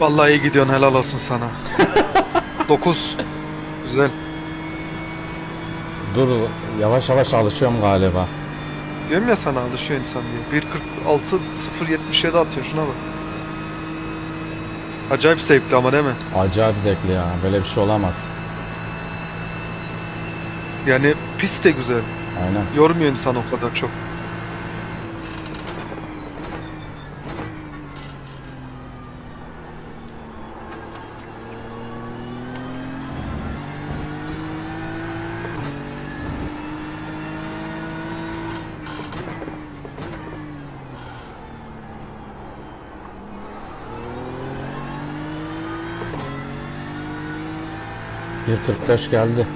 Vallahi iyi gidiyorsun helal olsun sana. 9. Güzel. Dur yavaş yavaş alışıyorum galiba. Diyorum ya sana alışıyor insan diye. 1.46 0.77 atıyor şuna bak. Acayip zevkli ama değil mi? Acayip zevkli ya. Böyle bir şey olamaz. Yani pist de güzel. Aynen. Yormuyor insan o kadar çok. Bir 1.45 geldi.